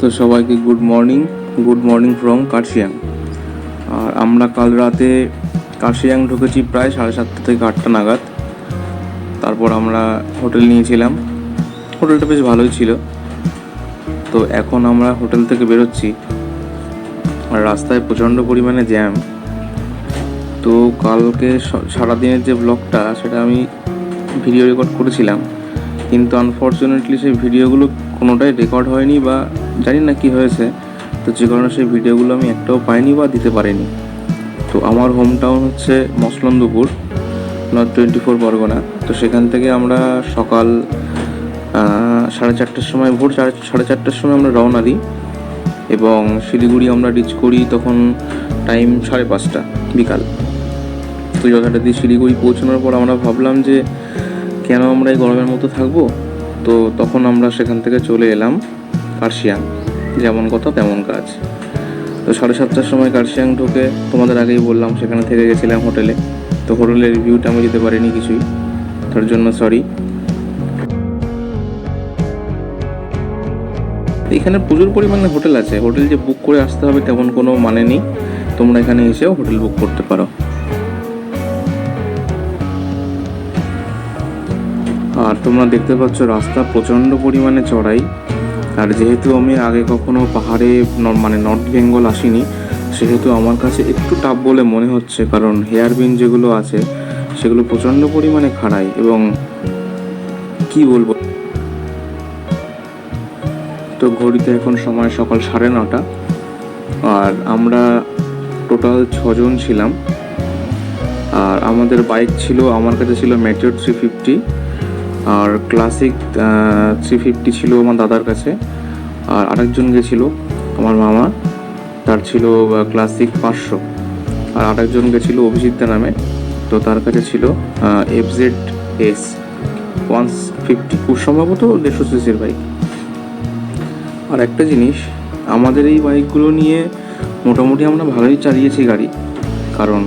তো সবাইকে good morning good morning from Kurseong আর আমরা কাল রাতে কার্শিয়াং ঢুকেছি প্রায় সাড়ে সাতটা থেকে আটটা নাগাদ। তারপর আমরা হোটেল নিয়েছিলাম। হোটেলটা বেশ ভালোই ছিল। তো এখন আমরা হোটেল থেকে বেরোচ্ছি। আর রাস্তায় প্রচণ্ড পরিমাণে জ্যাম তো কালকে সারাদিনের যে ব্লগটা সেটা আমি ভিডিও রেকর্ড করেছিলাম। কিন্তু আনফর্চুনেটলি সেই ভিডিওগুলো কোনোটাই রেকর্ড হয়নি বা জানি না কি হয়েছে, তো যে কারণে সেই ভিডিওগুলো আমি একটাও পাইনি বা দিতে পারিনি। তো আমার হোম টাউন হচ্ছে Maslandapur north twenty four Parganas তো সেখান থেকে আমরা সকাল সাড়ে চারটের সময়, ভোর সাড়ে সাড়ে চারটের সময় আমরা রওনা দিই। এবং শিলিগুড়ি আমরা রিচ করি তখন টাইম সাড়ে পাঁচটা বিকাল। তো যথারীতি শিলিগুড়ি পৌঁছানোর পর আমরা ভাবলাম যে কেন আমরা এই গরমের মতো থাকব? তো তখন আমরা সেখান থেকে চলে এলাম। কার্শিয়াং। যেমন কথা, তেমন কাজ। তো সাড়ে সাতটার সময় কার্শিয়াং ঢুকে। তোমাদের আগেই বললাম, সেখানে থেকে গেছিলাম হোটেলে। তো হোটেলের রিভিউটা আমি দিতে পারিনি কিছুই। তার জন্য সরি এখানে প্রচুর পরিমাণে হোটেল আছে। হোটেল যে বুক করে আসতে হবে তেমন কোনো মানে নেই। তোমরা এখানে এসেও হোটেল বুক করতে পারো। আর তোমরা দেখতে পাচ্ছ, রাস্তা প্রচণ্ড পরিমাণে চড়াই। আর যেহেতু আমি আগে কখনো পাহাড়ে মানে নর্থ বেঙ্গল আসিনি, সেহেতু আমার কাছে একটু টাফ বলে মনে হচ্ছে, কারণ হেয়ার বিন যেগুলো আছে, সেগুলো প্রচণ্ড পরিমাণে খাড়াই এবং কি বলব? তো ঘড়িতে এখন সময় সকাল সাড়ে নটা, আর আমরা টোটাল ছজন ছিলাম। আর আমাদের বাইক ছিল, আমার কাছে ছিল ম্যাটিওর থ্রি ফিফটি আর ক্লাসিক থ্রি ফিফটি ছিল আমার দাদার কাছে। আর আরেকজন গেছিল, আমার মামা। তার ছিল ক্লাসিক পাঁচশো। আর আরেকজন গেছিল অভিজিৎ নামে। তো তার কাছে ছিল F Z S one fifty খুব সম্ভবত দেড়শো সিসির বাইক আর একটা জিনিস, আমাদের এই বাইকগুলো নিয়ে মোটামুটি আমরা ভালোই চালিয়েছি গাড়ি। কারণ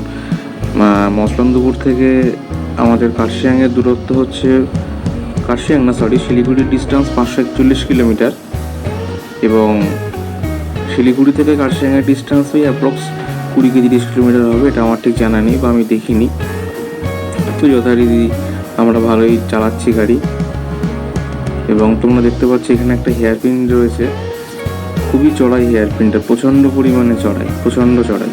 মসলন্দপুর থেকে আমাদের কার্শিয়াংয়ের দূরত্ব হচ্ছে না সরি শিলিগুড়ির ডিস্টেন্স পাঁচশো একচল্লিশ কিলোমিটার এবং শিলিগুড়ি থেকে কার্শিয়াংয়ের ডিস্টেন্স ওই অ্যাপ্রক্স কুড়ি কি তিরিশ কিলোমিটার হবে, এটা আমার ঠিক জানা নেই বা আমি দেখিনি। তো যথারীতি আমরা ভালোই চালাচ্ছি গাড়ি এবং তোমরা দেখতে পাচ্ছ এখানে একটা হেয়ার পিন রয়েছে। খুবই চড়াই হেয়ার পিনটা প্রচণ্ড পরিমাণে চড়াই, প্রচণ্ড চড়াই।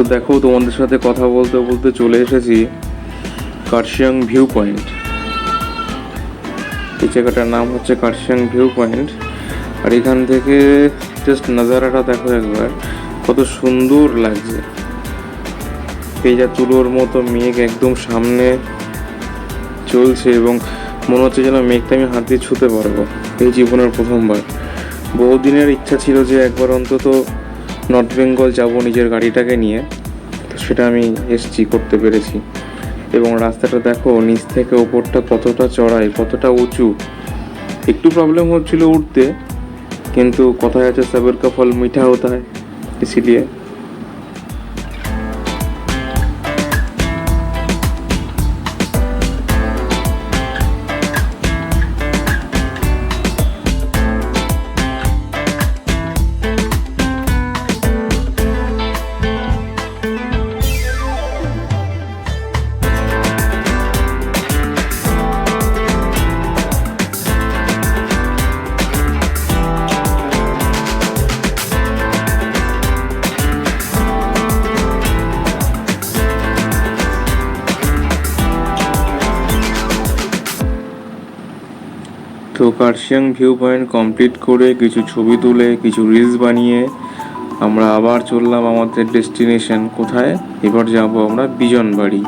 তো দেখো, তোমাদের সাথে কথা বলতে বলতে চলে এসেছি কার্শিয়াং ভিউ পয়েন্ট এই জায়গাটার নাম হচ্ছে কার্শিয়াং ভিউ পয়েন্ট আর এখান থেকে জাস্ট নাজারাটা দেখো একবার, কত সুন্দর লাগছে। পেজা তুলোর মতো মেঘ একদম সামনে চলছে এবং মনে হচ্ছে যেন মেঘটা আমি হাত দিয়ে ছুতে পারব। এই জীবনের প্রথমবার। বহুদিনের ইচ্ছা ছিল যে একবার অন্তত নর্থ বেঙ্গল যাব নিজের গাড়িটাকে নিয়ে, তো সেটা আমি এসছি, করতে পেরেছি। এবং রাস্তাটা দেখো, নিচ থেকে ওপরটা কতটা চড়াই, কতটা উঁচু। একটু প্রবলেম হচ্ছিল উঠতে, কিন্তু কথায় আছে, সাবের কা ফল মিঠা হতা হয় ইসিলিয়ে তো কার্শিয়াং ভিউ পয়েন্ট কমপ্লিট করে কিছু ছবি তুলে, কিছু রিলস বানিয়ে আমরা আবার চললাম আমাদের ডেস্টিনেশন কোথায়? এবার যাব আমরা বিজন বাড়ি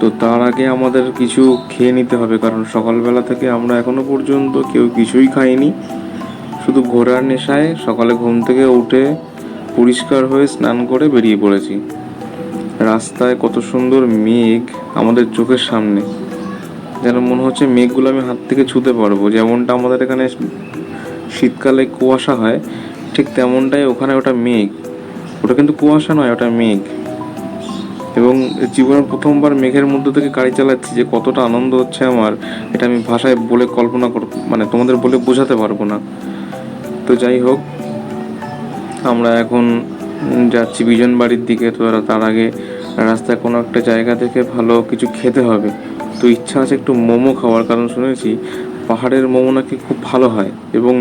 তো তার আগে আমাদের কিছু খেয়ে নিতে হবে, কারণ সকালবেলা থেকে আমরা এখনও পর্যন্ত কেউ কিছুই খাইনি। শুধু ঘোরার নেশায় সকালে ঘুম থেকে উঠে পরিষ্কার হয়ে স্নান করে বেরিয়ে পড়েছি। রাস্তায় কত সুন্দর মেঘ আমাদের চোখের সামনে। যেন মনে হচ্ছে মেঘগুলো আমি হাত থেকে ছুতে পারব। যেমনটা আমাদের এখানে শীতকালে কুয়াশা হয়, ঠিক তেমনটাই ওখানে ওটা মেঘ। ওটা কিন্তু কুয়াশা নয়, ওটা মেঘ। এবং জীবনের প্রথমবার মেঘের মধ্যে থেকে গাড়ি চালাচ্ছি যে কতটা আনন্দ হচ্ছে আমার, এটা আমি ভাষায় বলে কল্পনা কর মানে তোমাদের বলে বোঝাতে পারব না। তো যাই হোক, আমরা এখন যাচ্ছি বিজন বাড়ির দিকে। তো তার আগে রাস্তায় কোনো একটা জায়গা থেকে ভালো কিছু খেতে হবে। তো ইচ্ছা আছে একটু মোমো খাওয়ার কারণ শুনেছি পাহাড়ের মোমো নাকি খুব ভালো হয় এবং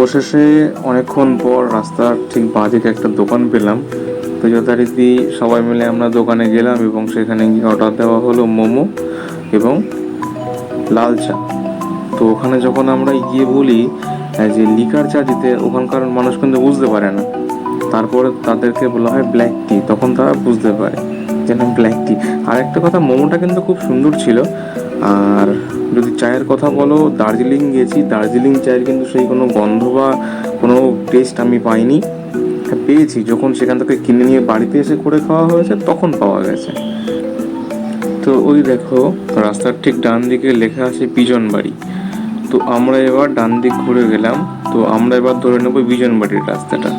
অবশেষে অনেকক্ষণ পর রাস্তার ঠিক বাঁদিকে একটা দোকান পেলাম। তো যথারীতি সবাই মিলে আমরা দোকানে গেলাম এবং সেখানে গিয়ে অর্ডার দেওয়া হলো মোমো এবং লাল চা। তো ওখানে যখন আমরা গিয়ে বলি যে লিকার চা দিতে, ওখানকার মানুষ কিন্তু বুঝতে পারে না। তারপরে তাদেরকে বলা হয় ব্ল্যাক টি তখন তারা বুঝতে পারে যে না ব্ল্যাক টি আর একটা কথা, মোমোটা কিন্তু খুব সুন্দর ছিল। আর যদি চায়ের কথা বলো, দার্জিলিং গেছি। দার্জিলিং চায়ের কিন্তু সেই কোনো গন্ধ বা কোনো টেস্ট আমি পাইনি। পেয়েছি, যখন সেখান থেকে কিনে নিয়ে বাড়িতে এসে করে খাওয়া হয়েছে, তখন পাওয়া গেছে। তো ওই দেখো, রাস্তার ঠিক ডান দিকে লেখা আছে বিজন বাড়ি। তো আমরা এবার ডান দিক ঘুরে গেলাম। তো আমরা এবার ধরে নেব বিজন বাড়ির রাস্তাটা।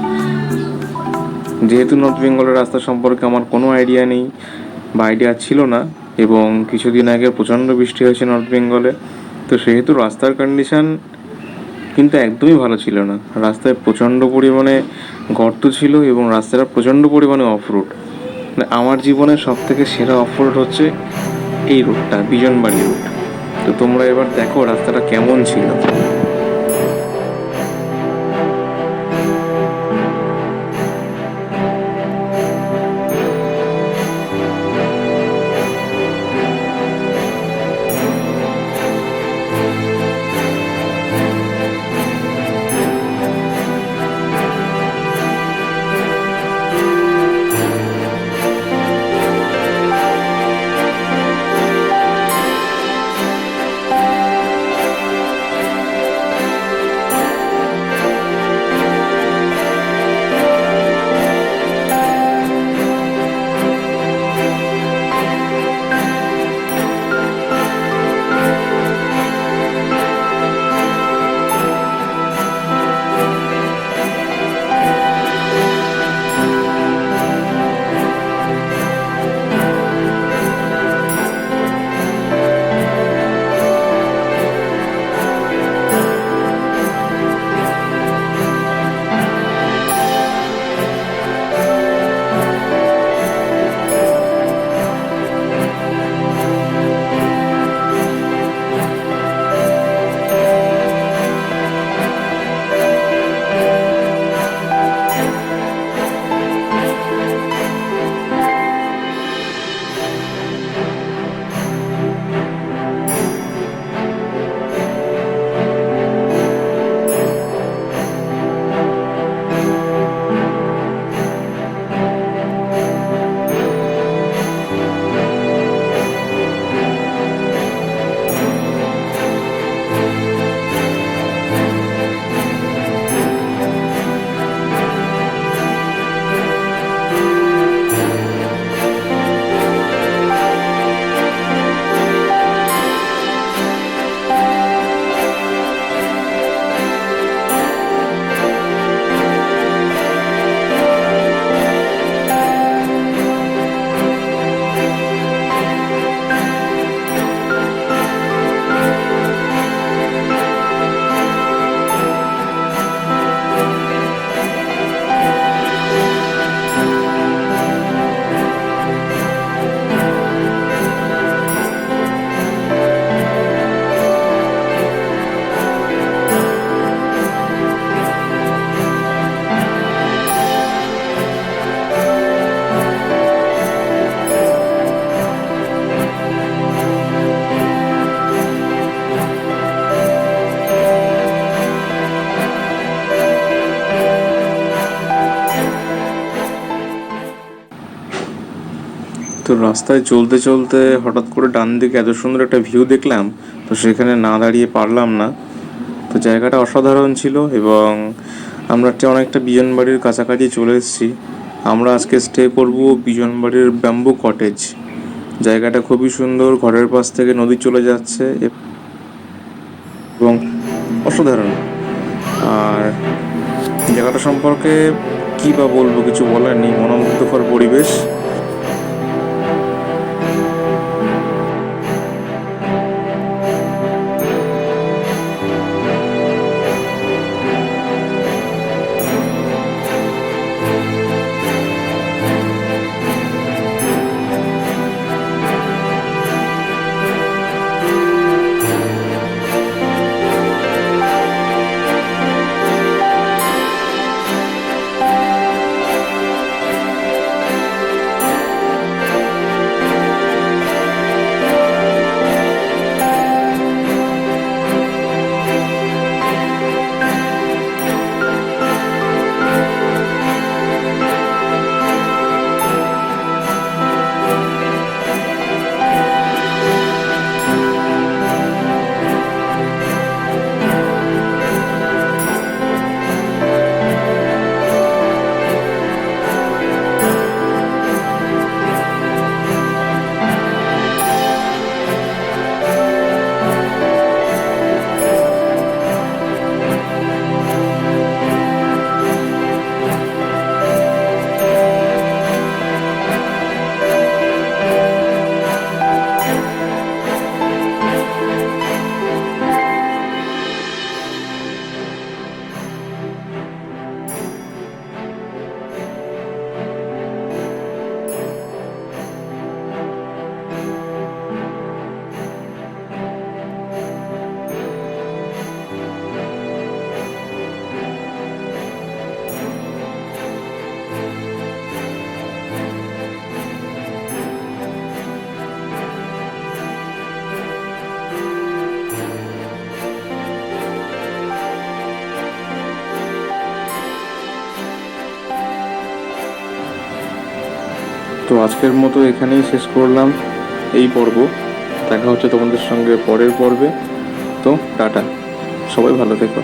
যেহেতু নর্থ বেঙ্গলের রাস্তা সম্পর্কে আমার কোনো আইডিয়া নেই বা আইডিয়া ছিল না এবং কিছুদিন আগে প্রচণ্ড বৃষ্টি হয়েছে নর্থ বেঙ্গলে তো সেহেতু রাস্তার কন্ডিশান কিন্তু একদমই ভালো ছিল না। রাস্তায় প্রচণ্ড পরিমাণে গর্ত ছিল এবং রাস্তাটা প্রচণ্ড পরিমাণে অফ রোড মানে আমার জীবনের সব থেকে সেরা অফ রোড হচ্ছে এই রোডটা বিজনবাড়ি রোড তো তোমরা এবার দেখো রাস্তাটা কেমন ছিল। রাস্তায় চলতে চলতে হঠাৎ করে ডান দিকে এত সুন্দর একটা ভিউ দেখলাম, তো সেখানে না দাঁড়িয়ে পারলাম না। তো জায়গাটা অসাধারণ ছিল এবং আমরা অনেকটা বিজনবাড়ির কাছাকাছি চলে এসেছি। আমরা আজকে স্টে করব বিজনবাড়ির ব্যাম্বু কটেজ জায়গাটা খুবই সুন্দর, ঘরের পাশ থেকে নদী চলে যাচ্ছে এবং অসাধারণ। আর জায়গাটা সম্পর্কে কি বা বলব কিছু বলার নেই, মনোমুগ্ধকর পরিবেশ। তো আজকের মতো এখানেই শেষ করলাম এই পর্ব। দেখা হচ্ছে তোমাদের সঙ্গে পরের পর্বে। তো টাটা। সবাই ভালো থেকো।